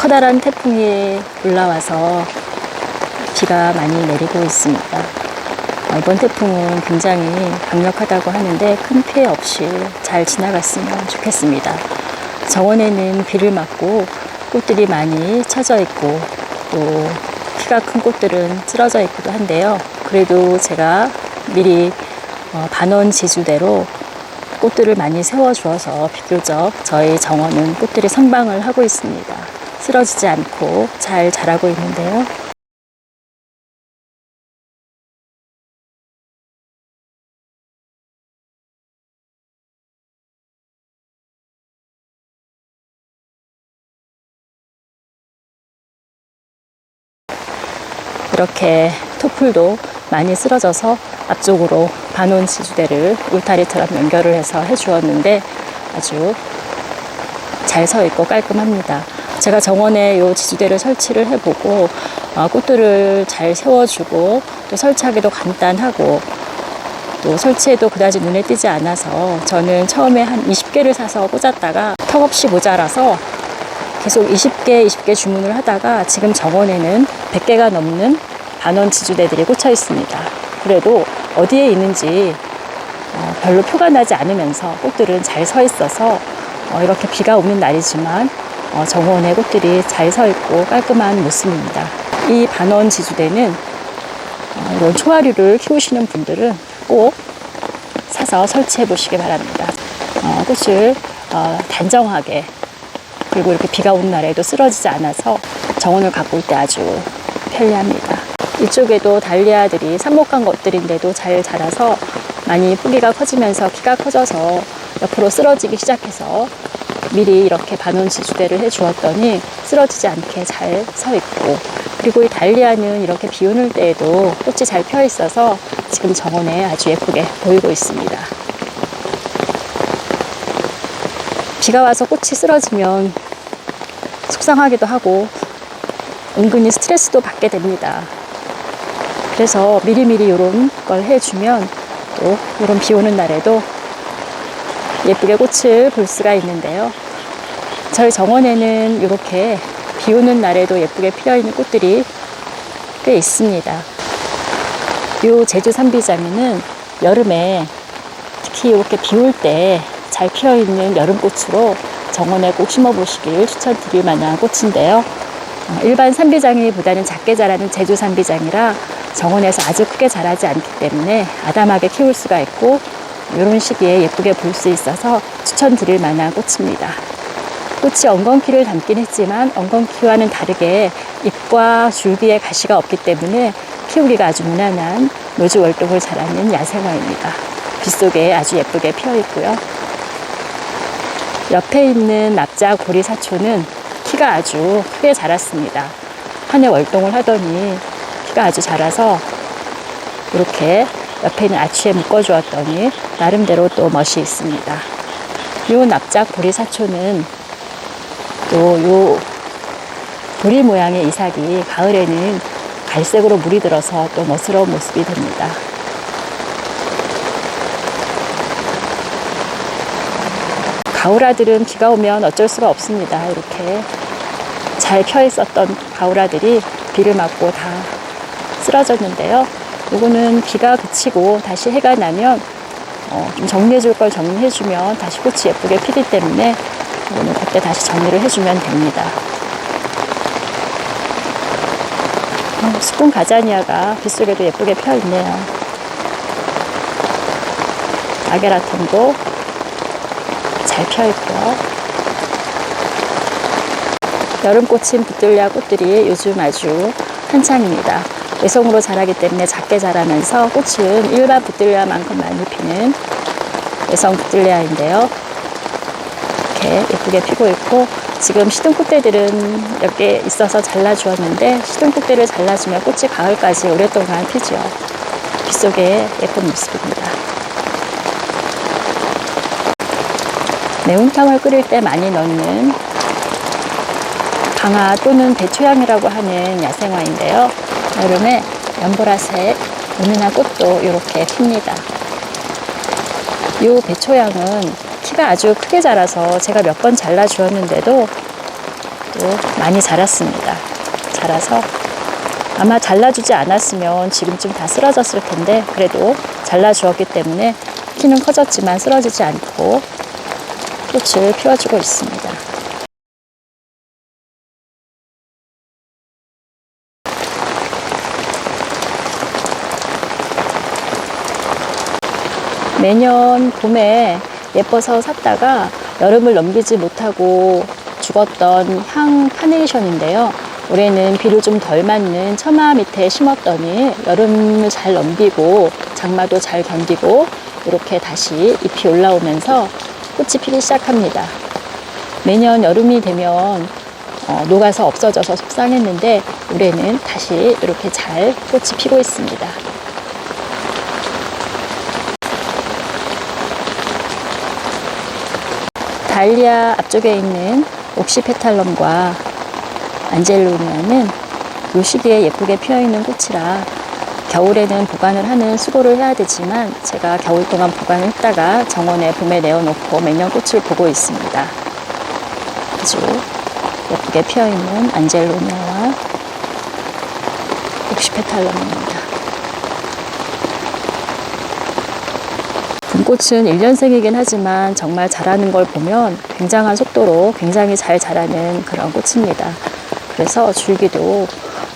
커다란 태풍이 올라와서 비가 많이 내리고 있습니다. 어, 이번 태풍은 굉장히 강력하다고 하는데 큰 피해 없이 잘 지나갔으면 좋겠습니다. 정원에는 비를 맞고 꽃들이 많이 처져 있고 또 키가 큰 꽃들은 쓰러져 있기도 한데요. 그래도 제가 미리 어, 반원 지주대로 꽃들을 많이 세워주어서 비교적 저희 정원은 꽃들이 성방을 하고 있습니다. 쓰러지지 않고 잘 자라고 있는데요. 이렇게 토플도 많이 쓰러져서 앞쪽으로 반원 지주대를 울타리처럼 연결을 해서 해주었는데 아주 잘 서 있고 깔끔합니다. 제가 정원에 이 지주대를 설치를 해보고 어, 꽃들을 잘 세워주고 또 설치하기도 간단하고 또 설치해도 그다지 눈에 띄지 않아서 저는 처음에 한 20개를 사서 꽂았다가 턱없이 모자라서 계속 20개, 20개 주문을 하다가 지금 정원에는 100개가 넘는 반원 지주대들이 꽂혀 있습니다. 그래도 어디에 있는지 어, 별로 표가 나지 않으면서 꽃들은 잘 서 있어서 어, 이렇게 비가 오는 날이지만 어, 정원에 꽃들이 잘 서 있고 깔끔한 모습입니다. 이 반원 지주대는 어, 이런 초화류를 키우시는 분들은 꼭 사서 설치해 보시기 바랍니다. 어, 꽃을 어, 단정하게 그리고 이렇게 비가 오는 날에도 쓰러지지 않아서 정원을 가꿀 때 아주 편리합니다. 이쪽에도 달리아들이 삽목한 것들인데도 잘 자라서 많이 뿌리가 커지면서 키가 커져서 옆으로 쓰러지기 시작해서 미리 이렇게 반원 지주대를 해 주었더니 쓰러지지 않게 잘 서 있고 그리고 이 달리아는 이렇게 비 오는 때에도 꽃이 잘 펴 있어서 지금 정원에 아주 예쁘게 보이고 있습니다. 비가 와서 꽃이 쓰러지면 속상하기도 하고 은근히 스트레스도 받게 됩니다. 그래서 미리미리 이런 걸 해주면 또 이런 비 오는 날에도 예쁘게 꽃을 볼 수가 있는데요. 저희 정원에는 이렇게 비 오는 날에도 예쁘게 피어 있는 꽃들이 꽤 있습니다. 이 제주 산비자미는 여름에 특히 이렇게 비 올 때 잘 피어 있는 여름꽃으로 정원에 꼭 심어 보시길 추천드릴 만한 꽃인데요. 어, 일반 산비장이보다는 작게 자라는 제주 산비장이라 정원에서 아주 크게 자라지 않기 때문에 아담하게 키울 수가 있고 이런 시기에 예쁘게 볼 수 있어서 추천드릴 만한 꽃입니다. 꽃이 엉겅퀴를 담긴 했지만 엉겅퀴와는 다르게 잎과 줄기에 가시가 없기 때문에 키우기가 아주 무난한 노주 월동을 잘하는 야생화입니다. 빗속에 아주 예쁘게 피어 있고요. 옆에 있는 납작 보리 사초는 키가 아주 크게 자랐습니다. 한 해 월동을 하더니 키가 아주 자라서 이렇게 옆에 있는 아치에 묶어주었더니 나름대로 또 멋이 있습니다. 이 납작 보리 사초는 또 요 보리 모양의 이삭이 가을에는 갈색으로 물이 들어서 또 멋스러운 모습이 됩니다. 가오라들은 비가 오면 어쩔 수가 없습니다. 이렇게 잘 펴 있었던 가오라들이 비를 맞고 다 쓰러졌는데요. 요거는 비가 그치고 다시 해가 나면 어, 좀 정리해 줄 걸 정리해 주면 다시 꽃이 예쁘게 피기 때문에 이거는 그때 다시 정리를 해주면 됩니다. 어, 스푼 가자니아가 빗속에도 예쁘게 펴 있네요. 아게라톤도 잘 펴 있고요. 여름꽃인 부들레아 꽃들이 요즘 아주 한창입니다. 외성으로 자라기 때문에 작게 자라면서 꽃은 일반 부들레아만큼 많이 피는 외성 부들레아인데요. 이렇게 예쁘게 피고 있고 지금 시든 꽃대들은 몇 개 있어서 잘라주었는데 시든 꽃대를 잘라주면 꽃이 가을까지 오랫동안 피죠. 빗속에 예쁜 모습입니다. 매운탕을 끓일 때 많이 넣는 강화 또는 배추향이라고 하는 야생화인데요. 여름에 연보라색 은은한 꽃도 이렇게 핍니다. 이 배초향은 키가 아주 크게 자라서 제가 몇 번 잘라 주었는데도 또 많이 자랐습니다. 자라서 아마 잘라주지 않았으면 지금쯤 다 쓰러졌을 텐데 그래도 잘라주었기 때문에 키는 커졌지만 쓰러지지 않고 꽃을 피워주고 있습니다. 매년 봄에 예뻐서 샀다가 여름을 넘기지 못하고 죽었던 향 카네이션인데요. 올해는 비를 좀 덜 맞는 처마 밑에 심었더니 여름을 잘 넘기고 장마도 잘 견디고 이렇게 다시 잎이 올라오면서 꽃이 피기 시작합니다. 매년 여름이 되면 어, 녹아서 없어져서 속상했는데 올해는 다시 이렇게 잘 꽃이 피고 있습니다. 달리아 앞쪽에 있는 옥시페탈럼과 안젤로니아는 이 시기에 예쁘게 피어있는 꽃이라 겨울에는 보관을 하는 수고를 해야 되지만 제가 겨울 동안 보관을 했다가 정원에 봄에 내어놓고 매년 꽃을 보고 있습니다. 아주 예쁘게 피어있는 안젤로니아와 옥시페탈럼입니다. 봄꽃은 1년생이긴 하지만 정말 자라는 걸 보면 굉장한 속도로 굉장히 잘 자라는 그런 꽃입니다. 그래서 줄기도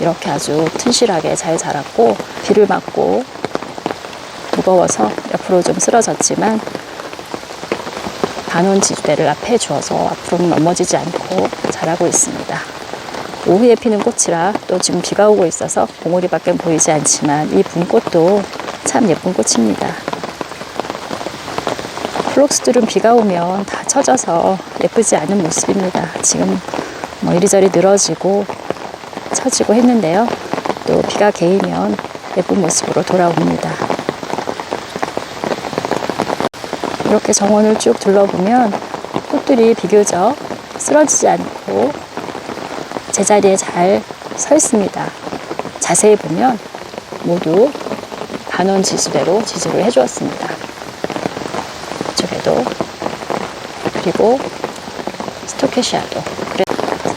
이렇게 아주 튼실하게 잘 자랐고 비를 맞고 무거워서 옆으로 좀 쓰러졌지만 반원 지주대를 앞에 주어서 앞으로는 넘어지지 않고 자라고 있습니다. 오후에 피는 꽃이라 또 지금 비가 오고 있어서 봉우리밖에 보이지 않지만 이 붕꽃도 참 예쁜 꽃입니다. 플록스들은 비가 오면 다 처져서 예쁘지 않은 모습입니다. 지금 뭐 이리저리 늘어지고 처지고 했는데요. 또 비가 개이면 예쁜 모습으로 돌아옵니다. 이렇게 정원을 쭉 둘러보면 꽃들이 비교적 쓰러지지 않고 제자리에 잘 서 있습니다. 자세히 보면 모두 반원 지수대로 지지를 해주었습니다. 이쪽에도 그리고 스토케시아도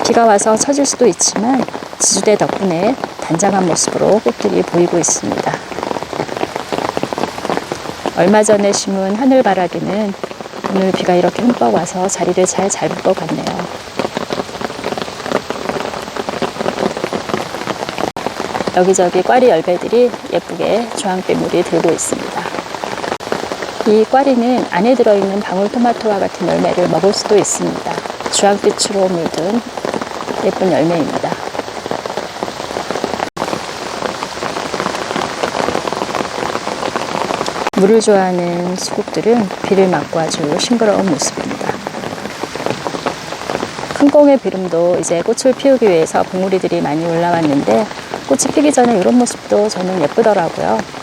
비가 와서 처질 수도 있지만 지주대 덕분에 단장한 모습으로 꽃들이 보이고 있습니다. 얼마 전에 심은 하늘바라기는 오늘 비가 이렇게 흠뻑 와서 자리를 잘 잡을 것 같네요. 여기저기 꽈리 열매들이 예쁘게 주황빛물이 들고 있습니다. 이 꽈리는 안에 들어있는 방울토마토와 같은 열매를 먹을 수도 있습니다. 주황빛으로 물든 예쁜 열매입니다. 물을 좋아하는 수국들은 비를 맞고 아주 싱그러운 모습입니다. 큰꽁의 비름도 이제 꽃을 피우기 위해서 봉우리들이 많이 올라왔는데 꽃이 피기 전에 이런 모습도 저는 예쁘더라고요.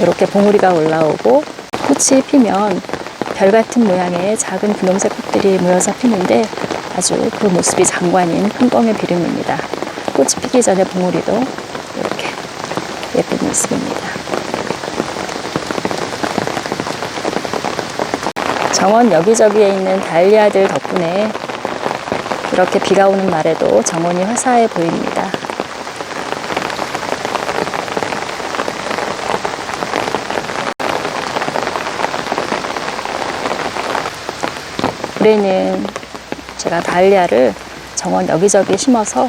이렇게 봉우리가 올라오고 꽃이 피면 별 같은 모양의 작은 분홍색 꽃들이 모여서 피는데 아주 그 모습이 장관인 큰꽁의 비름입니다. 꽃이 피기 전에 봉우리도 이렇게 예쁜 모습입니다. 정원 여기저기에 있는 달리아들 덕분에 이렇게 비가 오는 날에도 정원이 화사해 보입니다. 올해는 제가 달리아를 정원 여기저기 심어서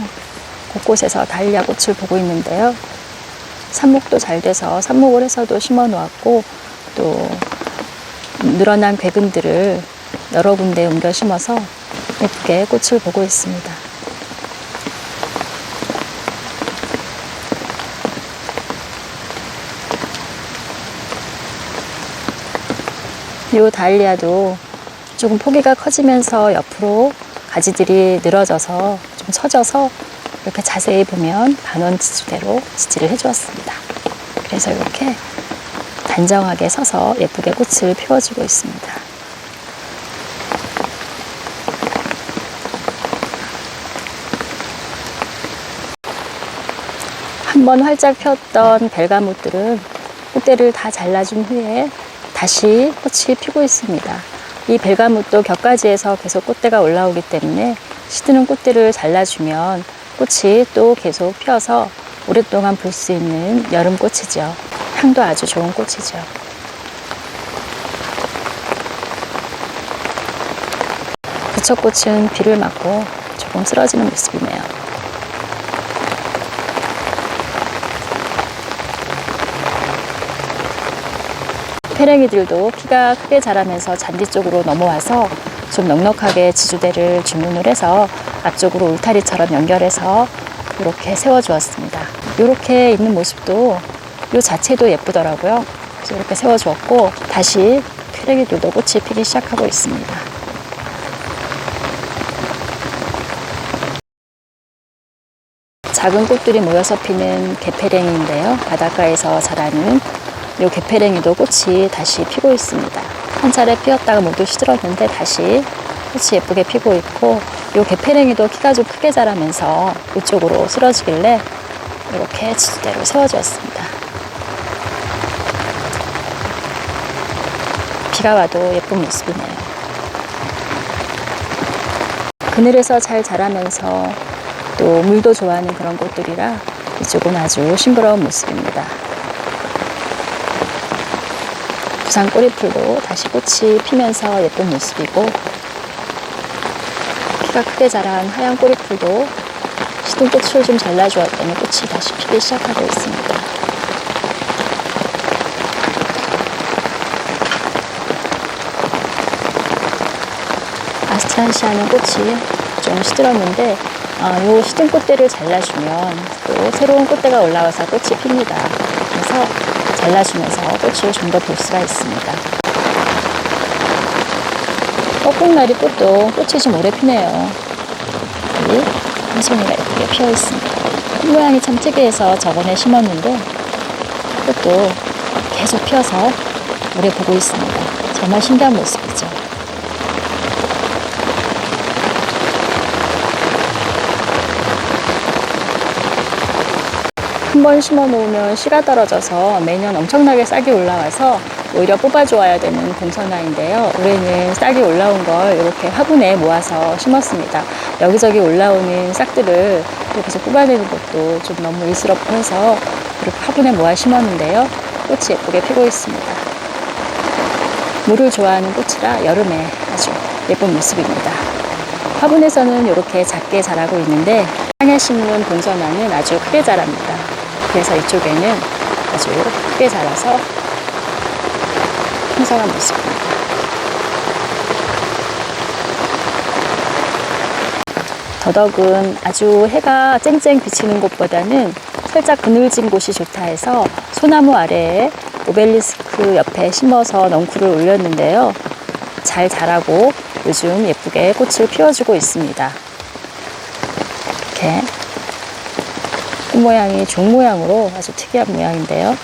곳곳에서 달리아 꽃을 보고 있는데요. 삽목도 잘 돼서 삽목을 해서도 심어 놓았고 또 늘어난 괴근들을 여러 군데 옮겨 심어서 예쁘게 꽃을 보고 있습니다. 이 달리아도 조금 포기가 커지면서 옆으로 가지들이 늘어져서 좀 처져서 이렇게 자세히 보면 반원 지지대로 지지를 해주었습니다. 그래서 이렇게 단정하게 서서 예쁘게 꽃을 피워주고 있습니다. 한번 활짝 폈던 벨가못들은 꽃대를 다 잘라준 후에 다시 꽃이 피고 있습니다. 이 벨가못도 격가지에서 계속 꽃대가 올라오기 때문에 시드는 꽃들을 잘라주면 꽃이 또 계속 피어서 오랫동안 볼 수 있는 여름 꽃이죠. 향도 아주 좋은 꽃이죠. 부처꽃은 비를 맞고 조금 쓰러지는 모습이네요. 페랭이들도 키가 크게 자라면서 잔디 쪽으로 넘어와서 좀 넉넉하게 지주대를 주문을 해서 앞쪽으로 울타리처럼 연결해서 이렇게 세워주었습니다. 이렇게 있는 모습도 이 자체도 예쁘더라고요. 그래서 이렇게 세워주었고 다시 페랭이들도 꽃이 피기 시작하고 있습니다. 작은 꽃들이 모여서 피는 개페랭이인데요. 바닷가에서 자라는 이 개페랭이도 꽃이 다시 피고 있습니다. 한 차례 피었다가 모두 시들었는데 다시 꽃이 예쁘게 피고 있고 이 개페랭이도 키가 좀 크게 자라면서 이쪽으로 쓰러지길래 이렇게 지지대로 세워주었습니다. 비가 와도 예쁜 모습이네요. 그늘에서 잘 자라면서 또 물도 좋아하는 그런 꽃들이라 이쪽은 아주 싱그러운 모습입니다. 부산 꼬리풀도 다시 꽃이 피면서 예쁜 모습이고 키가 크게 자란 하얀 꼬리풀도 시든 꽃을 좀 잘라주었더니 꽃이 다시 피기 시작하고 있습니다. 아스트란시아는 꽃이 좀 시들었는데 어, 요 시든 꽃대를 잘라주면 또 새로운 꽃대가 올라와서 꽃이 핍니다. 그래서 잘라주면서 꽃을 좀 더 볼 수가 있습니다. 뻐꾹나리 꽃도 꽃이 좀 오래 피네요. 한 송이가 예쁘게 피어 있습니다. 꽃 모양이 참 특이해서 저번에 심었는데 꽃도 계속 피어서 오래 보고 있습니다. 정말 신기한 모습이죠. 한 번 심어 놓으면 씨가 떨어져서 매년 엄청나게 싹이 올라와서 오히려 뽑아줘야 되는 공선화인데요. 올해는 싹이 올라온 걸 이렇게 화분에 모아서 심었습니다. 여기저기 올라오는 싹들을 여기서 뽑아내는 것도 좀 너무 일스럽고 해서 이렇게 화분에 모아 심었는데요. 꽃이 예쁘게 피고 있습니다. 물을 좋아하는 꽃이라 여름에 아주 예쁜 모습입니다. 화분에서는 이렇게 작게 자라고 있는데 땅에 심은 본선화는 아주 크게 자랍니다. 그래서 이쪽에는 아주 크게 자라서 풍성한 모습입니다. 더덕은 아주 해가 쨍쨍 비치는 곳보다는 살짝 그늘진 곳이 좋다 해서 소나무 아래에 오벨리스크 옆에 심어서 넝쿨을 올렸는데요. 잘 자라고 요즘 예쁘게 꽃을 피워주고 있습니다. 이렇게 꽃 모양이 종 모양으로 아주 특이한 모양인데요.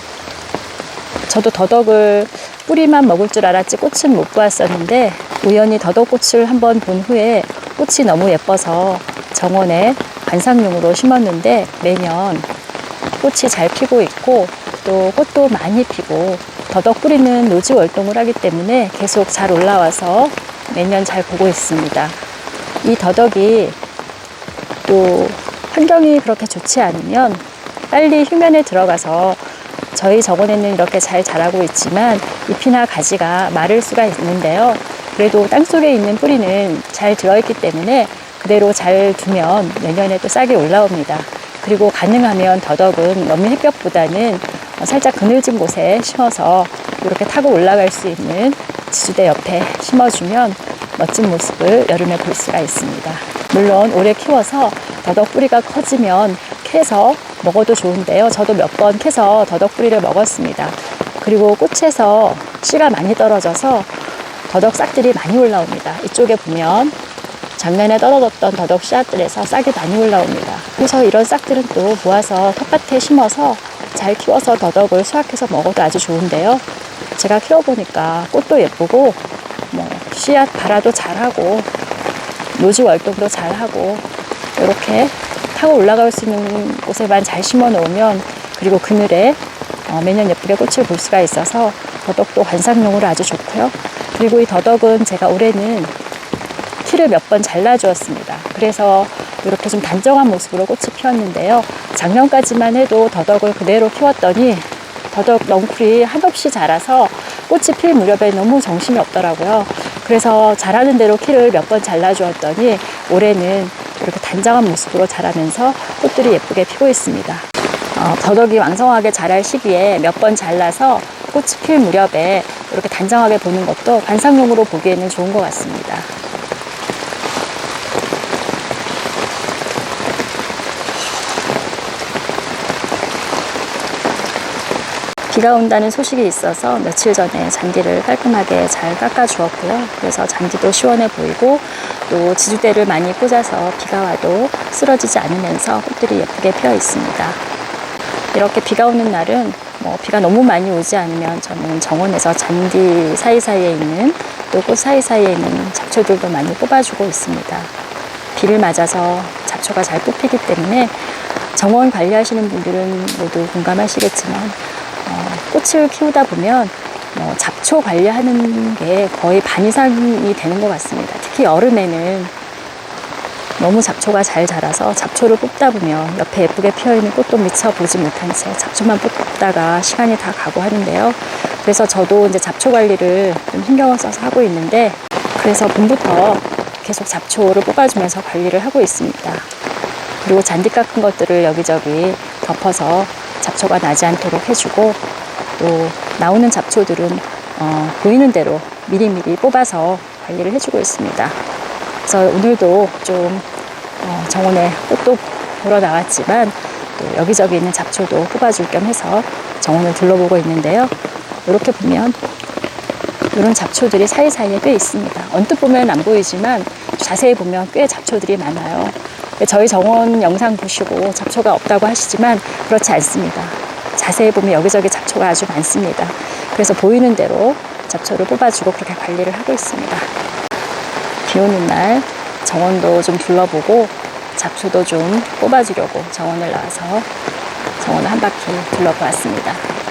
저도 더덕을 뿌리만 먹을 줄 알았지 꽃은 못 보았었는데 우연히 더덕꽃을 한번 본 후에 꽃이 너무 예뻐서 정원에 관상용으로 심었는데 매년 꽃이 잘 피고 있고 또 꽃도 많이 피고 더덕 뿌리는 노지 월동을 하기 때문에 계속 잘 올라와서 매년 잘 보고 있습니다. 이 더덕이 또 환경이 그렇게 좋지 않으면 빨리 휴면에 들어가서 저희 정원에는 이렇게 잘 자라고 있지만 잎이나 가지가 마를 수가 있는데요. 그래도 땅속에 있는 뿌리는 잘 들어있기 때문에 그대로 잘 두면 내년에 또 싹이 올라옵니다. 그리고 가능하면 더덕은 너무 햇볕보다는 살짝 그늘진 곳에 심어서 이렇게 타고 올라갈 수 있는 지주대 옆에 심어주면 멋진 모습을 여름에 볼 수가 있습니다. 물론 오래 키워서 더덕 뿌리가 커지면 캐서 먹어도 좋은데요. 저도 몇 번 캐서 더덕 뿌리를 먹었습니다. 그리고 꽃에서 씨가 많이 떨어져서 더덕 싹들이 많이 올라옵니다. 이쪽에 보면 작년에 떨어졌던 더덕 씨앗들에서 싹이 많이 올라옵니다. 그래서 이런 싹들은 또 모아서 텃밭에 심어서 잘 키워서 더덕을 수확해서 먹어도 아주 좋은데요. 제가 키워보니까 꽃도 예쁘고 뭐 씨앗 발화도 잘하고 노지 월동도 잘하고 이렇게 타고 올라갈 수 있는 곳에만 잘 심어 놓으면 그리고 그늘에 어, 매년 예쁘게 꽃을 볼 수가 있어서 더덕도 관상용으로 아주 좋고요. 그리고 이 더덕은 제가 올해는 키를 몇 번 잘라주었습니다. 그래서 이렇게 좀 단정한 모습으로 꽃이 피었는데요. 작년까지만 해도 더덕을 그대로 키웠더니 더덕 넝쿨이 한없이 자라서 꽃이 필 무렵에 너무 정신이 없더라고요. 그래서 자라는 대로 키를 몇 번 잘라주었더니 올해는 이렇게 단정한 모습으로 자라면서 꽃들이 예쁘게 피고 있습니다. 어, 더덕이 왕성하게 자랄 시기에 몇 번 잘라서 꽃이 필 무렵에 이렇게 단정하게 보는 것도 관상용으로 보기에는 좋은 것 같습니다. 비가 온다는 소식이 있어서 며칠 전에 잔디를 깔끔하게 잘 깎아 주었고요. 그래서 잔디도 시원해 보이고 또 지주대를 많이 꽂아서 비가 와도 쓰러지지 않으면서 꽃들이 예쁘게 피어 있습니다. 이렇게 비가 오는 날은 뭐 비가 너무 많이 오지 않으면 저는 정원에서 잔디 사이사이에 있는 또 꽃 사이사이에 있는 잡초들도 많이 뽑아주고 있습니다. 비를 맞아서 잡초가 잘 뽑히기 때문에 정원 관리하시는 분들은 모두 공감하시겠지만 어, 꽃을 키우다 보면 어, 잡초 관리하는 게 거의 반 이상이 되는 것 같습니다. 특히 여름에는 너무 잡초가 잘 자라서 잡초를 뽑다 보면 옆에 예쁘게 피어있는 꽃도 미처 보지 못한 채 잡초만 뽑다가 시간이 다 가고 하는데요. 그래서 저도 이제 잡초 관리를 좀 신경을 써서 하고 있는데 그래서 봄부터 계속 잡초를 뽑아주면서 관리를 하고 있습니다. 그리고 잔디 깎은 것들을 여기저기 덮어서 잡초가 나지 않도록 해주고 또 나오는 잡초들은 어, 보이는 대로 미리미리 뽑아서 관리를 해주고 있습니다. 그래서 오늘도 좀 어, 정원에 꽃도 보러 나왔지만 또 여기저기 있는 잡초도 뽑아줄 겸 해서 정원을 둘러보고 있는데요. 이렇게 보면 이런 잡초들이 사이사이에 꽤 있습니다. 언뜻 보면 안 보이지만 자세히 보면 꽤 잡초들이 많아요. 저희 정원 영상 보시고 잡초가 없다고 하시지만 그렇지 않습니다. 자세히 보면 여기저기 잡초가 아주 많습니다. 그래서 보이는 대로 잡초를 뽑아주고 그렇게 관리를 하고 있습니다. 비 오는 날 정원도 좀 둘러보고 잡초도 좀 뽑아주려고 정원을 나와서 정원을 한 바퀴 둘러보았습니다.